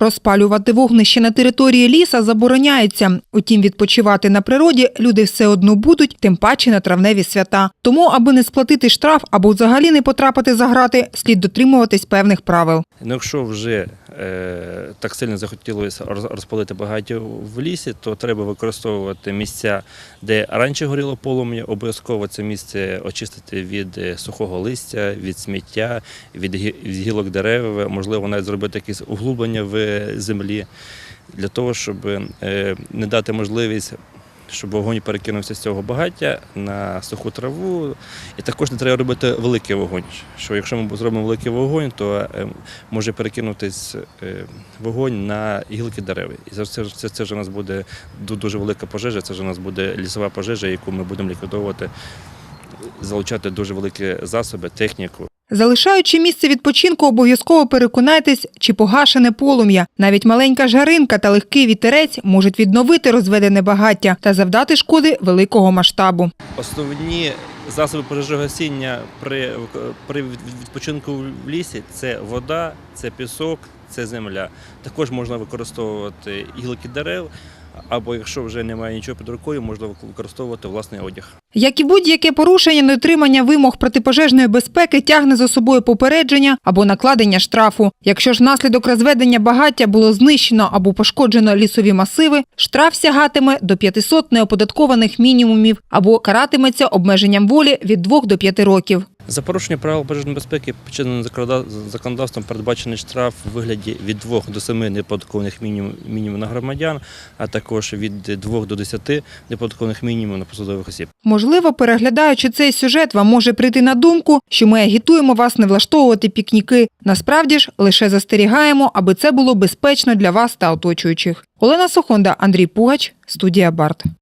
Розпалювати вогнище на території ліса забороняється. Утім, відпочивати на природі люди все одно будуть, тим паче на травневі свята. Тому, аби не сплатити штраф або взагалі не потрапити за грати, слід дотримуватись певних правил. Ну, якщо вже так сильно захотілося роз- розпалити багаття в лісі, то треба використовувати місця, де раніше горіло полум'я. Обов'язково це місце очистити від е, сухого листя, від сміття, від гілок дерев, можливо, навіть зробити якісь углублення в землі для того, щоб е, не дати можливість. Щоб вогонь перекинувся з цього багаття на суху траву. І також не треба робити великий вогонь. Що якщо ми зробимо великий вогонь, то е, може перекинутись е, вогонь на гілки дерев. І це, це, це, вже у нас буде дуже велика пожежа, це вже у нас буде лісова пожежа, яку ми будемо ліквідовувати, залучати дуже великі засоби, техніку. Залишаючи місце відпочинку, обов'язково переконайтесь, чи погашене полум'я. Навіть маленька жаринка та легкий вітерець можуть відновити розведене багаття та завдати шкоди великого масштабу. Основні засоби пожежогасіння при, при відпочинку в лісі це вода, це пісок, це земля. Також можна використовувати гілки дерев, або якщо вже немає нічого під рукою, можна використовувати власний одяг. Як і будь-яке порушення дотримання вимог протипожежної безпеки тягне за собою попередження або накладення штрафу. Якщо ж внаслідок розведення багаття було знищено або пошкоджено лісові масиви, штраф сягатиме до 500 неоподаткованих мінімумів або каратиметься обмеженням волі від 2 до 5 років. За порушення правил пожежної безпеки чинним законодавством передбачений штраф у вигляді від 2 до 7 неподаткованих мінімум, мінімумів на громадян, а також від 2 до 10 неподаткованих мінімумів на посадових осіб. Можливо, переглядаючи цей сюжет, вам може прийти на думку, що ми агітуємо вас не влаштовувати пікніки. Насправді ж лише застерігаємо, аби це було безпечно для вас та оточуючих. Олена Сохонда, Андрій Пугач, студія Барт.